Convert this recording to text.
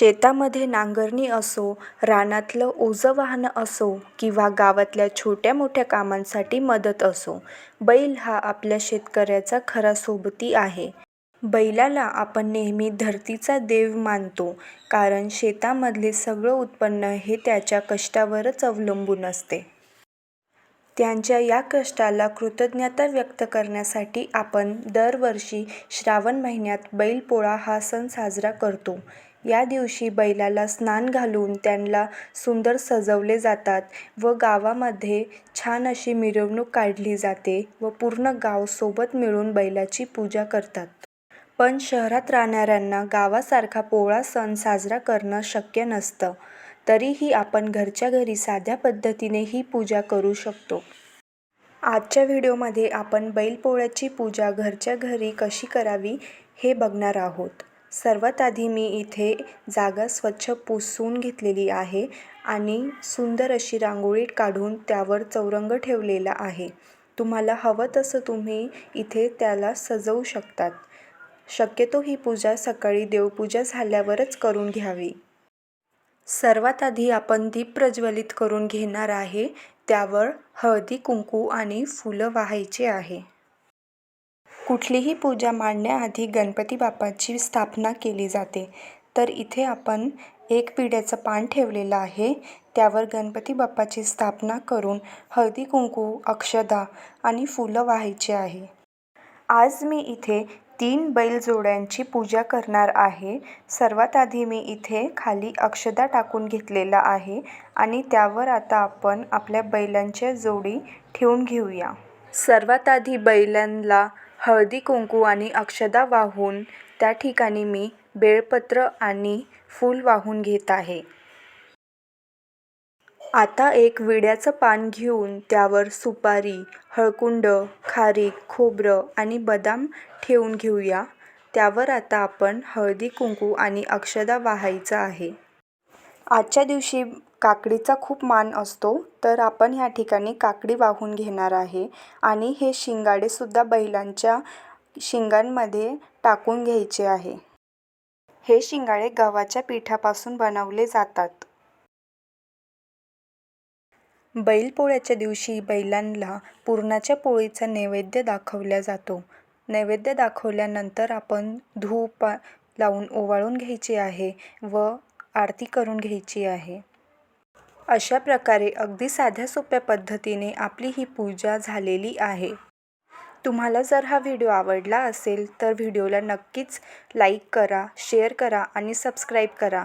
शेतामध्ये नांगरणी असो रानातलं ओझं वाहनं असो किंवा गावातल्या छोट्या मोठ्या कामांसाठी मदत असो बैल हा आपल्या शेतकऱ्याचा खरा सोबती आहे. बैलाला आपण नेहमी धरतीचा देव मानतो कारण शेतामधले सगळं उत्पन्न हे त्याच्या कष्टावरच अवलंबून असते. त्यांच्या या कष्टाला कृतज्ञता व्यक्त करण्यासाठी आपण दरवर्षी श्रावण महिन्यात बैलपोळा हा सण साजरा करतो. या दिवशी बैलाला स्नान घालून त्यांना सुंदर सजवले जातात व गावामध्ये छान अशी मिरवणूक काढली जाते व पूर्ण गाव सोबत मिळून बैलाची पूजा करतात. पण शहरात राहणाऱ्यांना गावासारखा पोळा सण साजरा करणं शक्य नसतं. तरीही आपण घरच्या घरी साध्या पद्धतीने ही पूजा करू शकतो. आजच्या व्हिडिओमध्ये आपण बैलपोळ्याची पूजा घरच्या घरी कशी करावी हे बघणार आहोत. सर्वात आधी मी इथे जागा स्वच्छ पुसून घेतलेली आहे आणि सुंदर अशी रांगोळी काढून त्यावर चौरंग ठेवलेला आहे. तुम्हाला हवं तसं तुम्ही इथे त्याला सजवू शकतात. शक्यतो ही पूजा सकाळी देवपूजा झाल्यावरच करून घ्यावी. सर्वात आधी आपण दीप प्रज्वलित करून घेणार आहे. त्यावर हळदी कुंकू आणि फुलं वाहायचे आहे. कुठलीही पूजा मांडण्याआधी गणपती बाप्पाची स्थापना केली जाते. तर इथे आपण एक पिढ्याचं पान ठेवलेलं आहे. त्यावर गणपती बाप्पाची स्थापना करून हळदी कुंकू अक्षदा आणि फुलं व्हायची आहे. आज मी इथे तीन बैलजोड्यांची पूजा करणार आहे. सर्वात आधी मी इथे खाली अक्षदा टाकून घेतलेला आहे आणि त्यावर आता आपण आपल्या बैलांच्या जोडी ठेवून घेऊया. सर्वात आधी बैलांना हळदी कुंकू आणि अक्षदा वाहून त्या ठिकाणी मी बेलपत्र आणि फूल वाहून घेत आहे. आता एक विड्याचं पान घेऊन त्यावर सुपारी हळकुंड खारीक खोबरं आणि बदाम ठेवून घेऊया. त्यावर आता आपण हळदी कुंकू आणि अक्षदा वाहायचं आहे. आजच्या दिवशी काकडीचा खूप मान असतो तर आपण ह्या ठिकाणी काकडी वाहून घेणार आहे आणि हे शिंगाडेसुद्धा बैलांच्या शिंगांमध्ये टाकून घ्यायचे आहे. हे शिंगाडे गव्हाच्या पिठापासून बनवले जातात. बैलपोळ्याच्या दिवशी बैलांना पुरणाच्या पोळीचा नैवेद्य दाखवला जातो. नैवेद्य दाखवल्यानंतर आपण धूप लावून ओवाळून घ्यायची आहे व आरती करून घ्यायची आहे. अशा प्रकारे अगदी साध्या सोप्या पद्धतीने आपली ही पूजा झालेली आहे. तुम्हाला जर हा व्हिडिओ आवडला असेल तर व्हिडिओला नक्कीच लाईक करा शेअर करा आणि सबस्क्राईब करा.